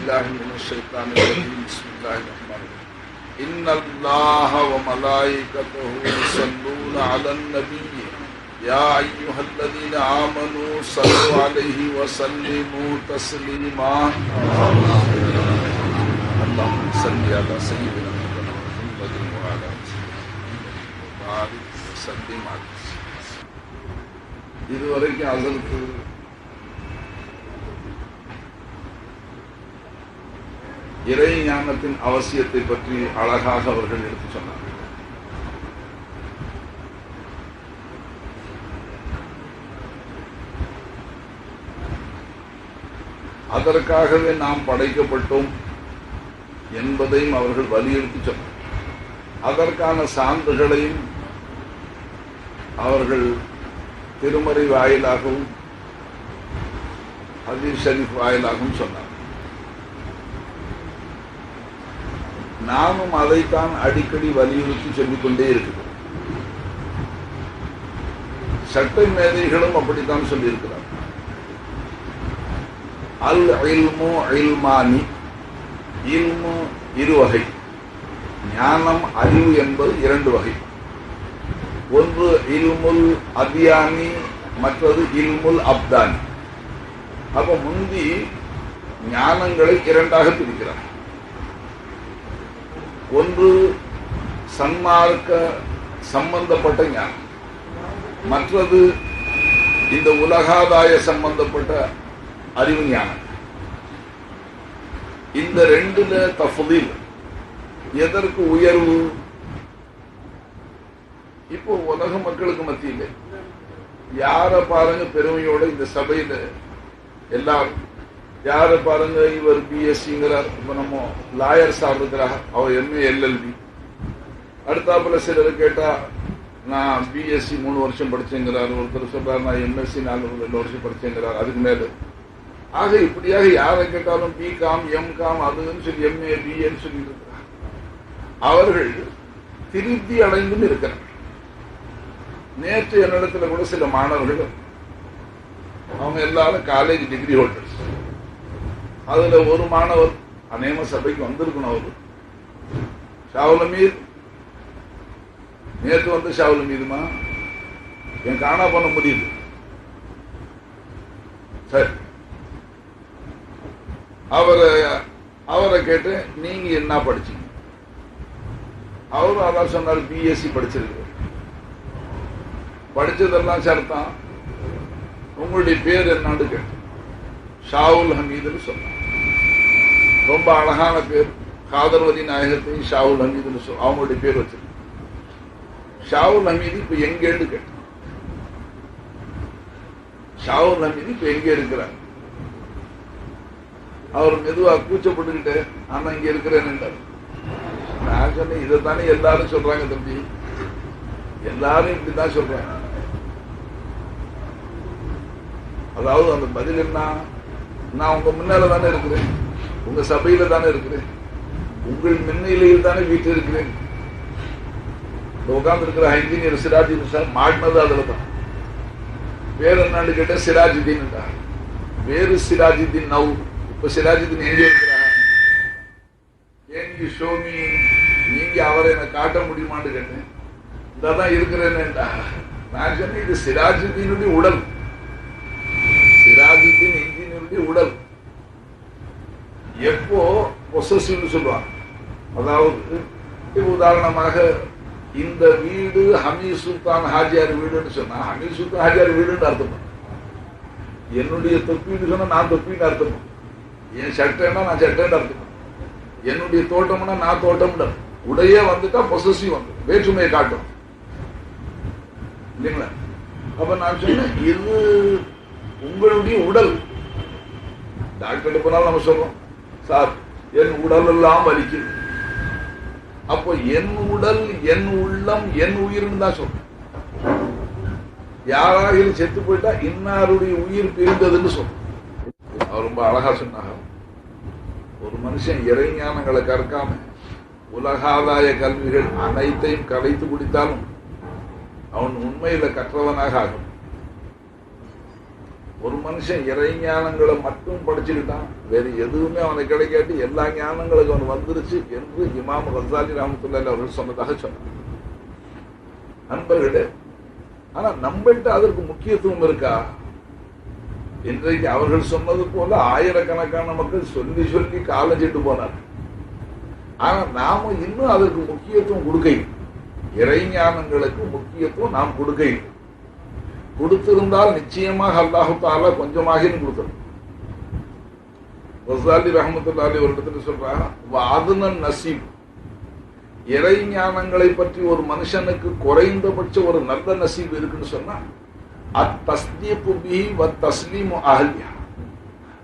بالله من الشيطان الرجيم بسم الله الرحمن الرحيم إن الله وملائكته يصلون على النبي يا أيها الذين آمنوا صلوا عليه وسلموا تسليما اللهم صل على سيدنا محمد وعلى وبارك وسلم عليه இதுவரைக்கும் அதற்கு இறை ஞானத்தின் அவசியத்தை பற்றி அழகாக அவர்கள் எடுத்து சொன்னார்கள். அதற்காகவே நாம் படைக்கப்பட்டோம் என்பதையும் அவர்கள் வலியுறுத்தி சொன்னார் அதற்கான சான்றுகளையும் அவர்கள் திருமறை வாயிலாகவும் ஹதீஷ் ஷரீஃப் வாயிலாகவும் சொன்னார் நாமும் அதைத்தான் அடிக்கடி வலியுறுத்தி சொல்லிக்கொண்டே இருக்கிறோம் சட்ட மேதைகளும் அப்படித்தான் சொல்லியிருக்கிறார். அல் இல்மு அயில்மானி இல்மு இருவகை ஞானம் அறிவு என்பது இரண்டு வகை. ஒன்று இல்முல் அபியானி மற்றது இல்முல் அப்தானி. அப்ப முந்தி ஞானங்களை இரண்டாக பிரிக்கிறார். ஒன்று சன்மார்க்க சம்பந்தப்பட்ட ஞானம். மற்றது இந்த உலகாதாய சம்பந்தப்பட்ட அறிவு ஞானம். இந்த ரெண்டுல தஃபுதில் எதற்கு உயர்வு? இப்போ உலக மக்களுக்கு மத்தியில் யாரை பாருங்க பெருமையோட இந்த சபையில எல்லாரும் யார பாருங்க இவர் பிஎஸ்சிங்கிறார் இப்ப நம்ம லாயர் சார் அவர் எம்ஏ எல்எல்பி அடுத்தாப்புல சிலர் கேட்டா நான் பிஎஸ்சி மூணு வருஷம் படிச்சேங்கிறார். ஒருத்தர் சொல்றாரு நான் எம்எஸ்சி நாலு ரெண்டு வருஷம் படிச்சேங்கிறார். அதுக்கு மேல. ஆக இப்படியாக யாரை கேட்டாலும் பி காம் எம் காம் அதுன்னு சொல்லி எம்ஏ பிஏன்னு சொல்லி இருக்கிறார் அவர்கள் திருப்தி அடைந்தும் இருக்கிறார் நேற்று என்னிடத்துல கூட சில மாணவர்கள் அவங்க எல்லாரும் காலேஜ் டிகிரி ஹோல்டர்ஸ் அதுல ஒரு மாணவர் அநேக சபைக்கு வந்திருக்கணும் அவரு. ஷாவுல மீது நேற்று வந்து ஷாவுல மீதுமா என் காணா பண்ண முடியுது. சரி. அவரை அவரை கேட்டு நீங்க என்ன படிச்சீங்க? அவரும் அதான் சொன்னார் பிஎஸ்சி படிச்சிருக்கு படிச்சதெல்லாம் சரத்தான் உங்களுடைய பேர் என்னன்னு கேட்டு ஷாவுல் ஹமீதுன்னு சொன்னார். ரொம்ப அழகான பேர். காதர்வதி நாயகத்தையும் ஷாவுல் ஹமீதுன்னு சொல் அவங்களுடைய பேர் வச்சிருக்கேன் ஷாவுல் ஹமீது இப்ப எங்கேன்னு கேட்டேன் ஷாவுல் ஹமீது இப்ப எங்க இருக்கிறார்? அவர் மெதுவா கூச்சப்பட்டுக்கிட்டு ஆனா இங்க இருக்கிறேன்னு நான் சொன்னேன் தானே எல்லாரும் சொல்றாங்க தம்பி. எல்லாரும் இப்படிதான் சொல்றேன் அதாவது அந்த பதில் என்ன? நான் உங்க முன்னால தானே இருக்கிறேன். உங்க சபையில தானே இருக்கிறேன். உங்கள் மின்னிலையில் தானே வீட்டில் இருக்கிறேன். உட்கார்ந்து இருக்கிற இன்ஜினியர் சிராஜுதீன் சார் மாட்டினது அதுல தான். வேற என்னன்னு கேட்ட சிராஜுதீன் வேறு சிராஜுதீன் நவ். இப்ப சிராஜுதீன் எங்க இருக்கிறாங்க ஏன் நீங்க அவரை எனக்கு காட்ட முடியுமான்னு கேட்டேன். இதான் இருக்கிறேன்டா நான் சொன்னேன் இது சிராஜுதீனுடைய உடல். சிராஜுதீன் இன்ஜினியருடைய உடல். எப்போ பொசசிவ்னு சொல்லுவாங்க. அதாவது உதாரணமாக இந்த வீடு ஹமீர் சுல்தான் ஹாஜியார் வீடுன்னு சொன்னா ஹமீர் சுல்தான் ஹாஜியார் வீடுன்னு அர்த்தம்? என்னுடைய தொப்பின்னு சொன்னா நான் தொப்பின்னு அர்த்தம்? என் சட்டைன்னா நான் சட்டைன்னு அர்த்தம்? என்னுடைய தோட்டம்னா நான் தோட்டம் உடையே வந்துட்டா பொசசிவ் வந்து வேற்றுமையை காட்டும். இல்லைங்களா? அப்ப நான் சொன்னேன் இது உங்களுடைய உடல். டாக்டர் போனாலும் நம்ம சொல்றோம். சார் என் உடல் எல்லாம் வலிக்குது. அப்போ என் உடல் என் உள்ளம் என் உயிர்னு தான் சொல்றேன். யாராவது செத்து போயிட்டா இன்னாருடைய உயிர் பிரிந்ததுன்னு சொல்றேன். அவர் ரொம்ப அழகா சொன்னாங்க. ஒரு மனுஷன் இறைஞானங்களை கற்காம உலகாதாய கல்விகள் அனைத்தையும் கலைத்து குடித்தாலும் அவன் உண்மையில கற்றவனாக ஆகும். ஒரு மனுஷன் இறை ஞானங்களை மட்டும் படிச்சுக்கிட்டான் வேற எதுவுமே அவனுக்கு கிடைக்காட்டி எல்லா ஞானங்களுக்கும் அவன் வந்துருச்சு என்று இமாம் கசாலி ரஹமத்துல்லா அவர்கள் சொன்னதாக சொன்னார். நண்பர்களே ஆனா நம்மள்கிட்ட அதற்கு முக்கியத்துவம் இருக்கா? இன்றைக்கு அவர்கள் சொன்னது போல ஆயிரக்கணக்கான மக்கள் சொல்லி சொல்லி காலஞ்சிட்டு போனார் ஆனா நாம இன்னும் அதற்கு முக்கியத்துவம் கொடுக்கை இறைஞானங்களுக்கு முக்கியத்துவம் நாம் கொடுக்கை கொடுத்திருந்தால் நிச்சயமாக அல்லாஹு தாலா கொஞ்சமாக கொடுத்தது வசாலி ரஹமத்துல்லாலி ஒரு இடத்துல சொல்றாங்க வாதுனன் நசீப். இறை ஞானங்களை பற்றி ஒரு மனுஷனுக்கு குறைந்தபட்ச ஒரு நல்ல நசீப் இருக்குன்னு சொன்னா தஸ்லீமு அஹல்யா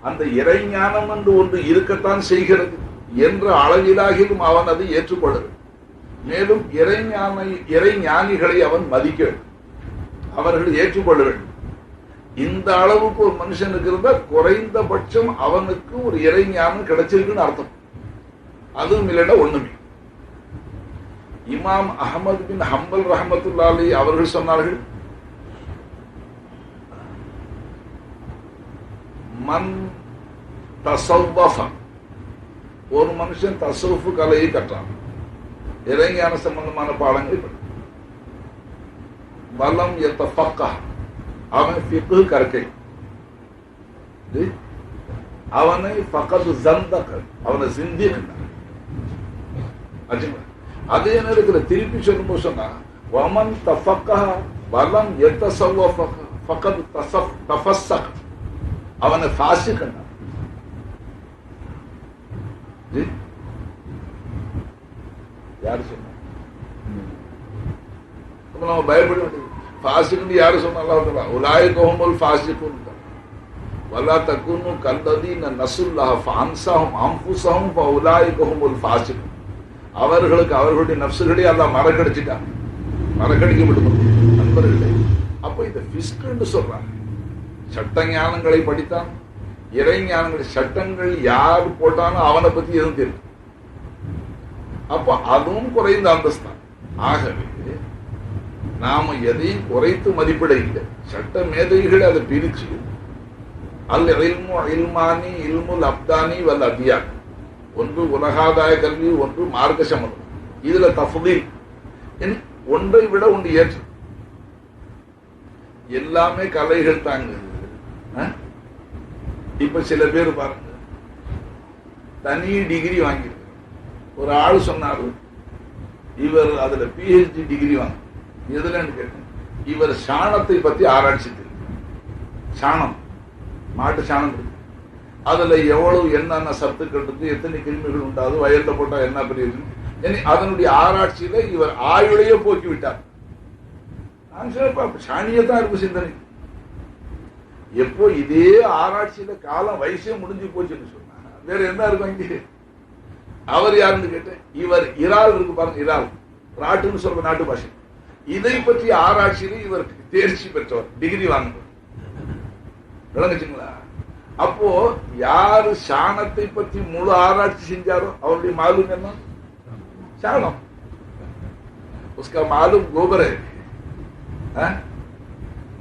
அந்த இறை ஞானம் என்று ஒன்று இருக்கத்தான் செய்கிறது என்ற அளவிலாகிலும் அவன் அதை ஏற்றுக்கொள்ளுது மேலும் இறைஞான இறை ஞானிகளை அவன் மதிக்க வேண்டும் அவர்கள் ஏற்றுக்கொள்ள வேண்டும். இந்த அளவுக்கு ஒரு மனுஷனுக்கு இருந்தா குறைந்தபட்சம் அவனுக்கு ஒரு இறை ஞானம் கிடைச்சிருக்குன்னு அர்த்தம். அதுவும் இல்லைன்னா ஒண்ணுமே. இமாம் அகமது பின் ஹம்பல் ரஹமத்துல்லாலி அவர்கள் சொன்னார்கள் மன் தசவ்வஃப ஒரு மனுஷன் தசவுஃபு கலையை கற்றான். இறைஞான சம்பந்தமான பாடங்களை படித்தான். வலம் எத்த பக்கா அவன் ஃபிக்கு கற்கை இது, அவனை பக்கத்து ஜந்தக அவனை சிந்தி அதே நேரத்தில் திருப்பி சொல்லும்போது சொன்னா வமன் தஃபக்கா வலம் எத்த ஃபக்கத் தசஃப் தஃபஸ்ஸக் அவனை ஃபாசிக்கண்டா ஜி யாரு சொன்னா அப்ப நம்ம பயப்பட வேண்டியது ஃபாசிக்னு யாரு சொன்னா அல்லாஹ் உலாயிகஹுமுல் ஃபாசிகுன் தக்குன்னு கல்லதி நசுல்லாஹ் ஃபான்சாகும் அம்புசாகும் அன்ஃபுஸஹும் ஃபஉலாயிகஹுமுல் ஃபாசிக் அவர்களுக்கு அவர்களுடைய நப்சுகளே அல்லாஹ் மறக்கடிச்சிட்டான் மறக்கடிக்கப்பட்டு நண்பர்களே அப்போ இந்த ஃபிஸ்க்னு சொல்றாங்க. சட்ட ஞானங்களை படித்தான். இறை ஞானங்களை சட்டங்கள் யார் போட்டானோ அவனை பத்தி எதுவும் தெரியும் அப்போ அதுவும் குறைந்த அந்தஸ்தான். ஆகவே நாம எதையும் குறைத்து மதிப்பிட இல்லை சட்ட மேதைகள் அதை பிரிச்சு அல் இல்மு இல்மானி இல்முல் அப்தானி வல் அதியா ஒன்று உலகாதாய கல்வி ஒன்று மார்க்க சமதம் இதுல தஃதீல் ஒன்றை விட ஒன்று ஏற்று. எல்லாமே கலைகள் தாங்க. இப்ப சில பேர் பாருங்க. தனி டிகிரி வாங்கியிருக்கு ஒரு ஆள் சொன்னாரு இவர் அதுல பிஹெச்டி டிகிரி வாங்க எதுலன்னு கேட்டேன் இவர் சாணத்தை பத்தி ஆராய்ச்சி தெரியும் சாணம். மாட்டு சாணம் இருக்கு. அதுல எவ்வளவு என்னென்ன சத்துக்கள் இருக்கு எத்தனை கிருமிகள் உண்டாது வயல்ல போட்டா என்ன பெரிய அதனுடைய ஆராய்ச்சியில இவர் ஆயுளையே போக்கி விட்டார். நான் சொல்ல சாணியே தான் இருக்கும் சிந்தனை. எப்போ இதே ஆராய்ச்சியில காலம் வயசே முடிஞ்சு போச்சுன்னு சொன்னா வேற என்ன இருக்கும் இங்கே? அவர் யாருன்னு கேட்டேன். இவர் இறால் இருக்கு பாருங்க இறால். ராட்டுன்னு சொல்ற நாட்டு பாஷை. இதை பற்றி ஆராய்ச்சியில இவர் தேர்ச்சி பெற்றவர் டிகிரி வாங்கினவர் விளங்குச்சுங்களா? அப்போ யாரு சாணத்தை பற்றி முழு ஆராய்ச்சி செஞ்சாரோ அவருடைய மாலும் என்ன? சாணம். உஸ்கா மாலும் கோபர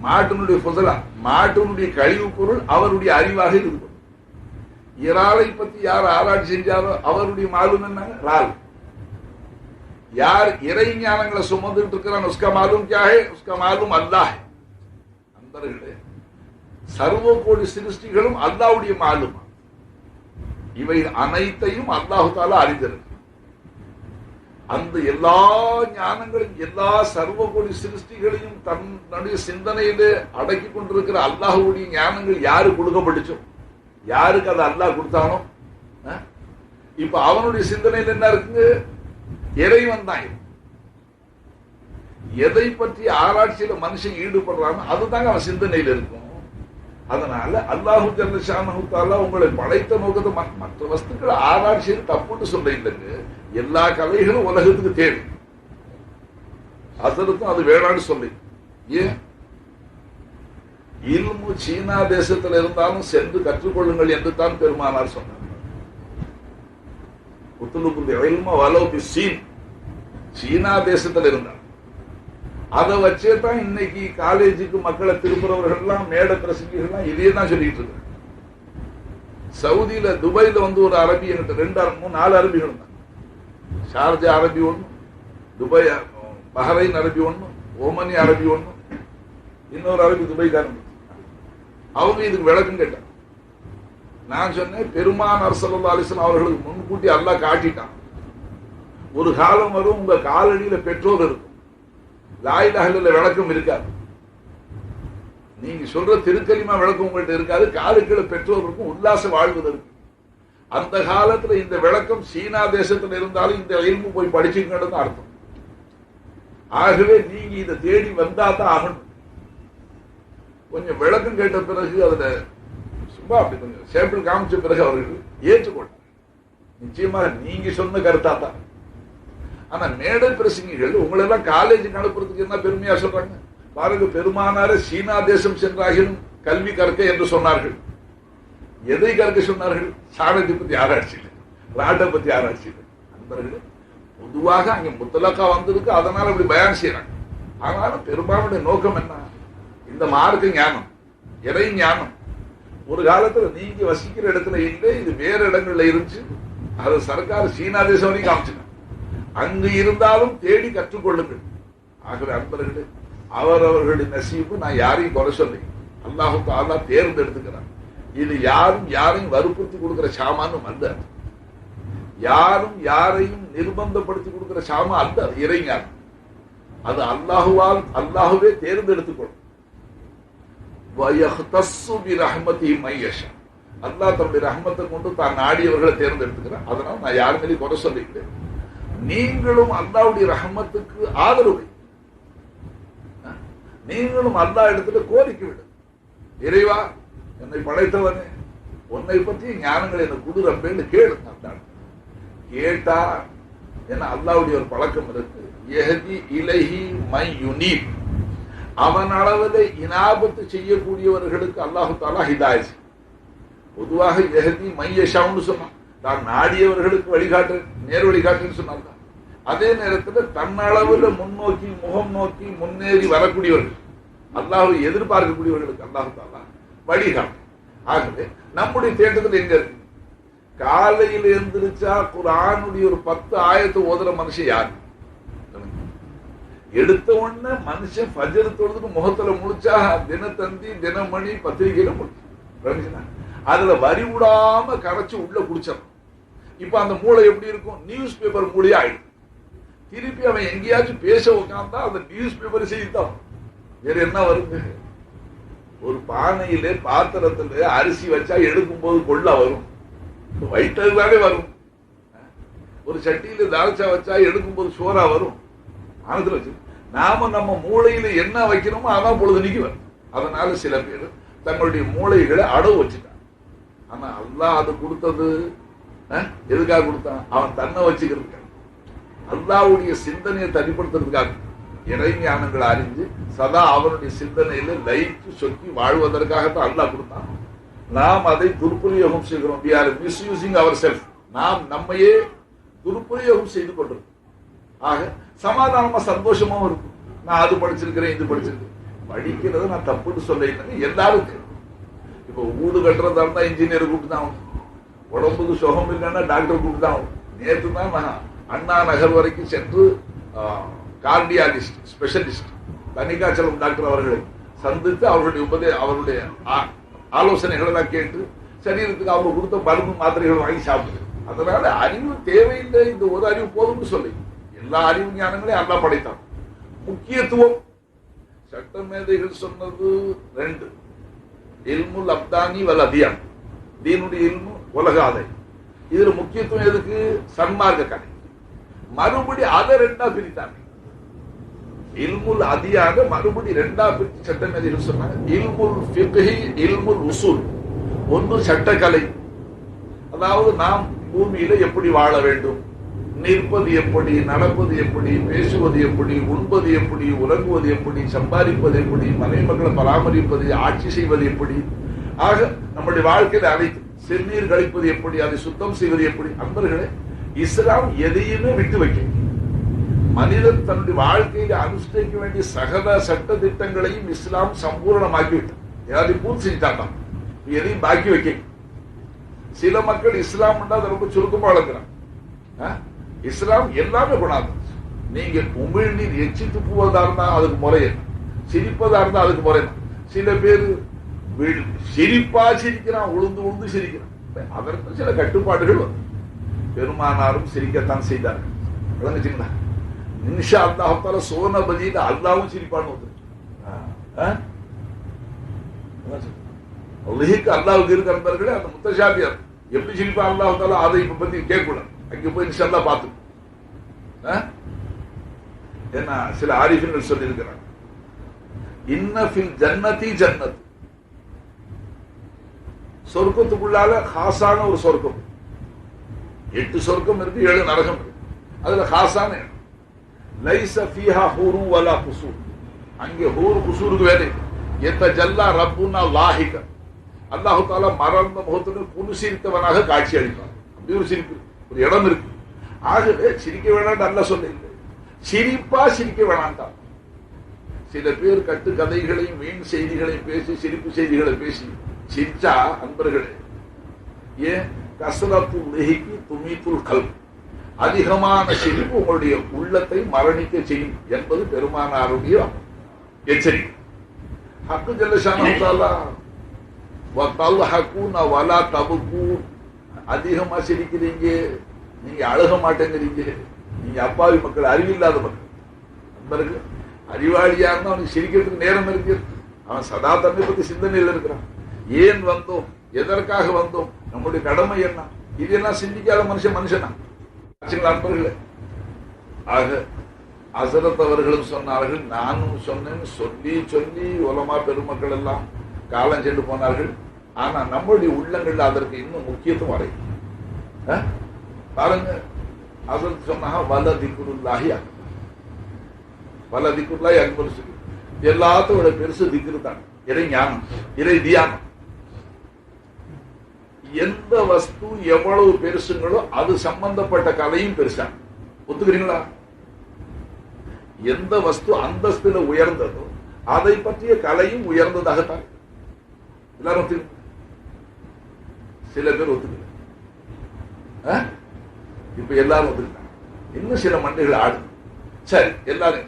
மாட்டினுடைய புதலா மாட்டினுடைய கழிவு பொருள் அவருடைய அறிவாக இருக்கும். இறாலை பத்தி யார் ஆராய்ச்சி செஞ்சாரோ அவருடைய மாலும் என்ன? ரால் யார் இறை ஞானங்களை சுமந்துட்டு இருக்கிறான் உஸ்கா மாலும் கியாகே உஸ்கா மாலும் அல்லாஹ். அன்பர்களே சர்வ கோடி சிருஷ்டிகளும் அல்லாஹ்வுடைய மாலும். இவை அனைத்தையும் அல்லாஹு தாலா அறிந்திருக்கு. அந்த எல்லா ஞானங்களையும் எல்லா சர்வ கோடி சிருஷ்டிகளையும் தன்னுடைய சிந்தனையிலே அடக்கி கொண்டிருக்கிற அல்லாஹ்வுடைய ஞானங்கள் யாரு கொடுக்கப்பட்டுச்சோ யாருக்கு அதை அல்லாஹ் கொடுத்தானோ? இப்ப அவனுடைய சிந்தனையில் என்ன இருக்குங்க? இறைவன் தான் எதை பற்றி ஆராய்ச்சியில மனுஷன் ஈடுபடுறானோ அதுதாங்க அவன் சிந்தனையில் இருக்கும். அதனால அல்லாஹு ஜல்லஷானஹு உங்களை படைத்த நோக்கத்தை மற்ற வஸ்துக்களை ஆராய்ச்சியில் தப்புன்னு சொல்ல இல்லைங்க எல்லா கலைகளும் உலகத்துக்கு தேவை. அதற்கும் அது வேணான்னு சொல்லி. ஏன்? இல்மு சீனா தேசத்தில் இருந்தாலும் சென்று கற்றுக்கொள்ளுங்கள் என்று தான் பெருமானார் சொன்னார். குத்துலுக்கு சீன். சீனா தேசத்துல இருந்தார் அதை வச்சே தான் இன்னைக்கு காலேஜுக்கு மக்களை திருப்புறவர்கள் எல்லாம் மேட பிரசங்கிகள்லாம் இதே தான் சொல்லிட்டு இருக்காங்க. சவுதியில துபாயில வந்து ஒரு அரபி என்கிட்ட ரெண்டு மூணு நாலு அரபிகள் தான் ஷார்ஜா அரபி ஒன்று துபாய் பஹரைன் அரபி ஒன்று ஓமனி அரபி ஒன்று இன்னொரு அரபி துபாய்க்காரன் அவங்க இதுக்கு விளக்கம் கேட்டாங்க. நான் சொன்னேன் பெருமான் அரசல்லா அலிஸ்லாம் அவர்களுக்கு முன்கூட்டி அல்லாஹ் காட்டிட்டான். ஒரு காலம் வரும் உங்க காலடியில பெற்றோர் இருக்கும். லாயிலாகல விளக்கம் இருக்காது. நீங்க சொல்ற திருக்கலிமா விளக்கம் உங்கள்கிட்ட இருக்காது. காலுக்களை பெற்றோர் இருக்கும் உல்லாச வாழ்வதற்கு அந்த காலத்துல இந்த விளக்கம் சீனா தேசத்துல இருந்தாலும் இந்த எலும்பு போய் படிச்சுக்கணும்னு அர்த்தம். ஆகவே நீங்க இதை தேடி வந்தா தான் ஆகணும். கொஞ்சம் விளக்கம் கேட்ட பிறகு அதுல ரொம்ப அப்படி கொஞ்சம் சேம்பிள் காமிச்ச பிறகு அவர்கள் ஏற்றுக்கொண்டார் நிச்சயமாக நீங்க சொன்ன கருத்தா தான். ஆனா மேடை பிரசங்கிகள் உங்களை எல்லாம் காலேஜுக்கு அனுப்புறதுக்கு என்ன பெருமையா சொல்றாங்க? பாருங்க பெருமானார சீனா தேசம் சென்றாகிலும் கல்வி கற்க என்று சொன்னார்கள். எதை கற்க சொன்னார்கள்? சாணத்தை பத்தி ஆராய்ச்சி ராட்டை பத்தி ஆராய்ச்சி நண்பர்களே பொதுவாக அங்க முத்தலக்கா வந்திருக்கு அதனால அப்படி பயன் செய்யறாங்க ஆனாலும் பெரும்பாலுடைய நோக்கம் என்ன? இந்த மார்க்க ஞானம் இறை ஞானம்? ஒரு காலத்துல நீங்க வசிக்கிற இடத்துல இல்லை இது வேற இடங்கள்ல இருந்துச்சு? அது சர்க்கார் சீனா தேசம் வரைக்கும் காமிச்சுங்க அங்கு இருந்தாலும் தேடி கற்றுக்கொள்ளுங்கள். ஆகவே அன்பர்களே அவரவர்களின் நசீபு நான் யாரையும் குறை சொல்லி அல்லாஹு தாலா தேர்ந்தெடுத்துக்கிறான் இது யாரும் யாரையும் வற்புறுத்தி கொடுக்கிற சாமானும் அல்ல யாரும் யாரையும் நிர்பந்தப்படுத்தி கொடுக்கிற சாமா அல்ல இறைஞர். அது அல்லாஹுவால் அல்லாஹுவே தேர்ந்தெடுத்துக்கொள்ளும். அல்லாஹ் தன்னுடைய ரஹமத்தை கொண்டு தான் நாடியவர்களை தேர்ந்தெடுத்துக்கிறான். அதனால நான் யார் மேலேயும் குறை சொல்லிக்கிறேன் நீங்களும் அல்லாவுடைய ரஹமத்துக்கு ஆதரவு. நீங்களும் அல்லா இடத்துல கோரிக்கை விடு. இறைவா என்னை படைத்தவனே உன்னை பற்றி ஞானங்கள் எனக்கு குடு ரப்பேன்னு கேளு அல்லாஹ். கேட்டா ஏன்னா அல்லாவுடைய ஒரு பழக்கம் இருக்கு. எஹதி இலஹி மை யுனீப் அவன் அளவில் இனாபத்து செய்யக்கூடியவர்களுக்கு அல்லாஹு தாலா ஹிதாயஸ் பொதுவாக எஹதி மையஷான்னு சொன்னான். தான் நாடியவர்களுக்கு வழிகாட்டு நேர் வழிகாட்டுன்னு சொன்னாங்க அதே நேரத்தில் தன்னளவில் முன்னோக்கி முகம் நோக்கி முன்னேறி வரக்கூடியவர்கள் அல்லாஹை எதிர்பார்க்கக்கூடியவர்களுக்கு அல்லாஹு தாலா வழிகாட்டு. ஆகவே நம்முடைய தேட்டத்தில் எங்க இருக்கு? காலையில் எழுந்திருச்சா குரானுடைய ஒரு பத்து ஆயத்தை ஓதுற மனுஷன் யாரு? எடுத்த உடனே மனுஷன் ஃபஜர் தொழுதுக்கு முகத்துல முடிச்சா தினத்தந்தி தினமணி பத்திரிகையில முடிச்சு. அதுல வரி விடாம கரைச்சு உள்ள குடிச்சிடணும். இப்ப அந்த மூளை எப்படி இருக்கும்? நியூஸ் பேப்பர் மூளையா ஆயிடும். திருப்பி அவன் எங்கேயாச்சும் பேச உட்காந்தா அந்த நியூஸ் பேப்பர் செய்தான் வேற என்ன வருது? ஒரு பானையில பாத்திரத்துல அரிசி வச்சா எடுக்கும் போது கொள்ள வரும். வயிற்று தானே வரும் ஒரு சட்டியில தாழ்ச்சா வச்சா எடுக்கும் போது சோறா வரும். ஆனத்துல வச்சு நாம நம்ம மூளையில என்ன வைக்கிறோமோ அதான் பொழுது நிற்குவேன் அதனால சில பேர் தங்களுடைய மூளைகளை அடவு வச்சுட்டான் ஆனா அல்லா அது கொடுத்தது எதுக்காக கொடுத்தான்? அவன் தன்னை வச்சுக்கிறதுக்காக. அல்லாவுடைய சிந்தனையை தனிப்படுத்துறதுக்காக. இறை ஞானங்களை அறிஞ்சு சதா அவனுடைய சிந்தனையில லைட்டு சொக்கி வாழ்வதற்காகத்தான் அல்லாஹ் கொடுத்தான். நாம் அதை துருப்பிரயோகம் செய்கிறோம். We are misusing our self நாம் நம்மையே துருப்பிரயோகம் செய்து கொண்டிருக்கோம் ஆக சமாதானமா சந்தோஷமாவும் இருக்கும். நான் அது படிச்சிருக்கிறேன் இது படிச்சிருக்கேன் படிக்கிறத நான் தப்புன்னு சொல்ல எல்லாருக்கும் இப்ப வீடு கட்டுறதா இருந்தா இன்ஜினியர் கூப்பிட்டு தான் உடம்புக்கு சுகம் இல்லைன்னா டாக்டர் கூப்பிட்டு தான் நேற்று தான் நான் அண்ணா நகர் வரைக்கும் சென்று கார்டியாலிஸ்ட் ஸ்பெஷலிஸ்ட் தனிகாச்சலம் டாக்டர் அவர்களை சந்தித்து அவருடைய உபதே அவருடைய ஆலோசனைகளை எல்லாம் கேட்டு சரீரத்துக்கு அவங்க கொடுத்த மருந்து மாத்திரைகள் வாங்கி சாப்பிடுது. அதனால அறிவு தேவையில்லை இந்த ஒரு அறிவு போதும்னு சொல்லி. எல்லா அறிவு ஞானங்களையும் அல்லா படைத்தான் முக்கியத்துவம் சட்ட மேதைகள் சொன்னது ரெண்டு இல்முல் அப்தானி வல் அதியான் தீனுடைய இல்மு உலகாதை இதுல முக்கியத்துவம் எதுக்கு சன்மார்க்க கலை மறுபடி அதை ரெண்டா பிரித்தாங்க இல்முல் அதியாக மறுபடி ரெண்டா பிரித்து சட்டமேதைகள் சொன்னாங்க இல்முல் ஃபிக்ஹி இல்முல் உசூல் ஒன்று சட்டக்கலை அதாவது நாம் பூமியில எப்படி வாழ வேண்டும் நிற்பது எப்படி நடப்பது எப்படி பேசுவது எப்படி உண்பது எப்படி உறங்குவது எப்படி சம்பாதிப்பது எப்படி மனைமக்களை பராமரிப்பது ஆட்சி செய்வது எப்படி? ஆக நம்முடைய வாழ்க்கையில அனைத்து செந்நீர் கழிப்பது எப்படி அதை சுத்தம் செய்வது எப்படி? அன்பர்களே இஸ்லாம் எதையுமே விட்டு வைக்க மனிதன் தன்னுடைய வாழ்க்கையில அனுஷ்டிக்க வேண்டிய சகல சட்ட திட்டங்களையும் இஸ்லாம் சம்பூர்ணமாக்கிவிட்டான். எல்லாத்தையும் பூர்த்தி செஞ்சுட்டான் எதையும் பாக்கி வைக்க சில மக்கள் இஸ்லாம் ரொம்ப சுருக்கமா வளர்க்கிறான். இஸ்லாம் எல்லாமே கொண்டாந்து நீங்க உமிழ்நீர் எச்சி துப்புவதா இருந்தா அதுக்கு முறை என்ன சிரிப்பதா இருந்தா அதுக்கு முறை என்ன சில பேர் சிரிப்பா சிரிக்கிறான் உளுந்து உளுந்து சிரிக்கிறான். அதற்கு சில கட்டுப்பாடுகள் வந்து பெருமானாரும் சிரிக்கத்தான் செய்தார்கள். விளங்குச்சுங்களா? நிமிஷா அல்லாஹால சோன பதில அல்லாவும் சிரிப்பான்னு வந்து அல்லாவுக்கு இருக்கிறவர்களே அந்த முத்தஷாபியார். எப்படி சிரிப்பா அல்லாஹால அதை இப்ப பத்தி கேட்கக்கூடாது. அங்க போய் இன்ஷா பார்த்து. என்ன சில ஆரிஃபின்கள் சொல்லியிருக்கிறாங்க. இன்னஃபில் ஜன்னதி ஜன்னத். சொர்க்கத்துக்குள்ளால ஹாசான ஒரு சொர்க்கம். எட்டு சொர்க்கம் இருக்கு ஏழு நரகம் இருக்கு. அதுல ஹாசான லைச ஃபீஹா ஹூரு வலா குசூர். அங்கே ஹூர் குசூருக்கு வேலை எத்த ஜல்லா ரப்புனா லாஹிக அல்லாஹு தாலா மறந்த முகத்துடன் புனுசிரித்தவனாக காட்சி அளிப்பான். அப்படி ஒரு சிரிப்பு. ஒரு இடம் இருக்கு. ஆகவே சிரிக்க வேணாம் அல்ல சொல்ல சிரிப்பா சிரிக்க வேணான்டான் சில பேர் கட்டு கதைகளையும் வீண் செய்திகளையும் பேசி சிரிப்பு செய்திகளை பேசி சிரிச்சா அன்பர்களே ஏன்? கசரத்து உலகிக்கு துமித்துல் கல் அதிகமான சிரிப்பு உங்களுடைய உள்ளத்தை மரணிக்க செய்யும் என்பது பெருமானாருடைய எச்சரிக்கை. ஹக்கு ஜல்லஷானா வலா தபுக்கு அதிகமா சிரிக்கிறீங்க. நீங்க அழுக மாட்டேங்கிறீங்க. நீங்க அப்பாவி மக்கள் அறிவில்லாத மக்கள். நண்பர்கள் அறிவாளியா இருந்தா அவனுக்கு சிரிக்கிறதுக்கு நேரம் இருக்கு. அவன் சதா தன்னை பத்தி சிந்தனையில் இருக்கிறான். ஏன் வந்தோம்? எதற்காக வந்தோம்? நம்முடைய கடமை என்ன? இதெல்லாம் சிந்திக்காத மனுஷன் மனுஷனா? ஆச்சுங்களா நண்பர்களே ஆக அசரத் அவர்களும் சொன்னார்கள் நானும் சொன்னேன் சொல்லி சொல்லி உலமா பெருமக்கள் எல்லாம் காலம் சென்று போனார்கள். ஆனா நம்மளுடைய உள்ளங்கள்ல அதற்கு இன்னும் முக்கியத்துவம் அறை பாருங்க அதற்கு சொன்னாங்க வல திக்குருல்லாஹி வல திக்குருல்லாஹி அக்பர் சொல்லி. எல்லாத்தோட பெருசு திக்ரு தான். இறை ஞானம் இறை தியானம். எந்த வஸ்து எவ்வளவு பெருசுங்களோ அது சம்பந்தப்பட்ட கலையும் பெருசா. ஒத்துக்கிறீங்களா? எந்த வஸ்து அந்தஸ்துல உயர்ந்ததோ அதை பற்றிய கலையும் உயர்ந்ததாகத்தான். எல்லாரும் சில பேர் ஒத்துக்கல. இப்ப எல்லாரும் ஒத்துக்கிட்டாங்க. இன்னும் சில மண்டைகள் ஆடு. சரி எல்லாரும்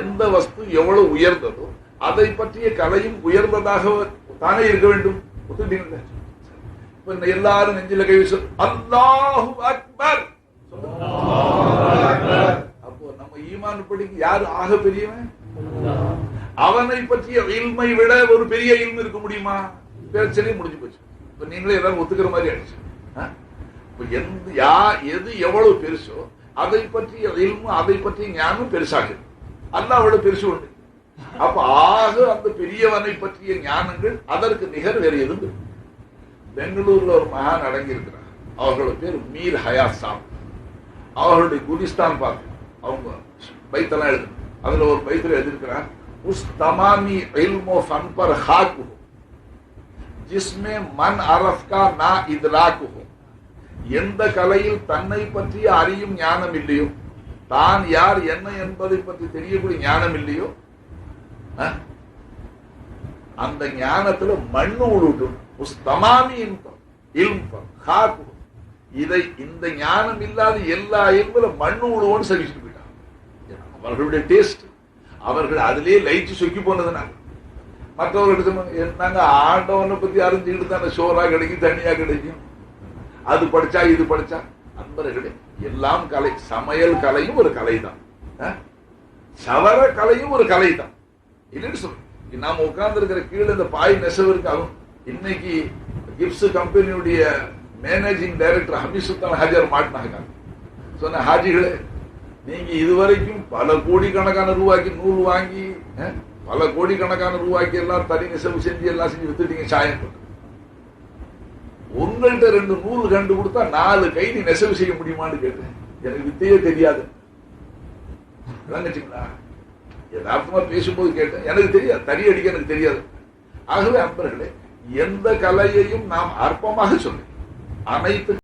எந்த வஸ்து எவ்வளவு உயர்ந்ததோ அதை பற்றிய கலையும் உயர்ந்ததாக தானே இருக்க வேண்டும்? ஒத்துக்கிட்டீங்களா? இப்ப எல்லாரும் நெஞ்சில கை சொல். அல்லாஹு அக்பர். அப்போ நம்ம ஈமான் படிக்கு யாரு ஆக பெரியவன்? அவனை பற்றிய இல்மை விட ஒரு பெரிய இல்மை இருக்க முடியுமா? பிரச்சனை முடிஞ்சு போச்சு. இப்ப நீங்களே எல்லாரும் ஒத்துக்கிற மாதிரி ஆயிடுச்சு. இப்போ எந்த யா எது எவ்வளவு பெருசோ அதை பற்றிய இல்மு அதை பற்றிய ஞானம் பெருசாக அல்லாவோட பெருசு உண்டு. அப்ப ஆக அந்த பெரியவனை பற்றிய ஞானங்கள் அதற்கு நிகர் வேற எதுவும் பெங்களூர்ல ஒரு மகான் அடங்கி இருக்கிறார் அவர்களோட பேர் மீர் ஹயாத் சாப். அவர்களுடைய குலிஸ்தான் பார்த்து அவங்க பைத்தெல்லாம் எழுது அதுல ஒரு பைத்துல எழுதியிருக்கிறார். உஸ் தமாமி இல்மோ ஃபன் பர் ஹாக்கு ஜிஸ்மே மன் அரஃப் கா நா இத்ராக்கு எந்த கலையில் தன்னை பற்றி அறியும் ஞானம் இல்லையோ தான் யார் என்ன என்பதை பற்றி தெரியக்கூடிய ஞானம் இல்லையோ அந்த ஞானத்துல மண்ணு உழுட்டும் இதை இந்த ஞானம் இல்லாத எல்லா இல்முல மண்ணு உழுவோன்னு சொல்லிட்டு போயிட்டாங்க. அவர்களுடைய டேஸ்ட் அவர்கள் அதிலே லயிச்சு சொக்கி போனதுனால. மற்றவர்களிடத்து நாங்க ஆண்டவனை பத்தி அறிஞ்சுக்கிட்டு தானே சோறா கிடைக்கும் தனியா கிடைக்கும். அது படிச்சா இது படிச்சா. அன்பர்களே எல்லாம் கலை சமையல் கலையும் ஒரு கலை தான் சவர கலையும் ஒரு கலை தான் இல்லைன்னு சொல்றேன் நாம உட்கார்ந்து இருக்கிற கீழே இந்த பாய் நெசவு இருக்கு இன்னைக்கு கிப்ஸ் கம்பெனியுடைய மேனேஜிங் டைரக்டர் ஹமீசுத்தான் ஹாஜர் மாட்டினாங்க. சொன்ன ஹாஜிகளே நீங்க இதுவரைக்கும் பல கோடிக்கணக்கான ரூபாய்க்கு நூல் வாங்கி பல கோடிக்கணக்கான ரூபாய்க்கு எல்லாம் தனி நெசவு செஞ்சு எல்லாம் செஞ்சு வித்துட்டீங்க சாயம் உங்கள்கிட்ட ரெண்டு நூல் கண்டு கொடுத்தா நாலு கை நீ நெசவு செய்ய முடியுமான்னு கேட்டேன். எனக்கு வித்தையே தெரியாது. விளங்குச்சுங்களா யதார்த்தமா பேசும்போது கேட்டேன். எனக்கு தெரியாது. தறி அடிக்க எனக்கு தெரியாது. ஆகவே அன்பர்களே எந்த கலையையும் நாம் அற்பமாக சொல்லு அனைத்து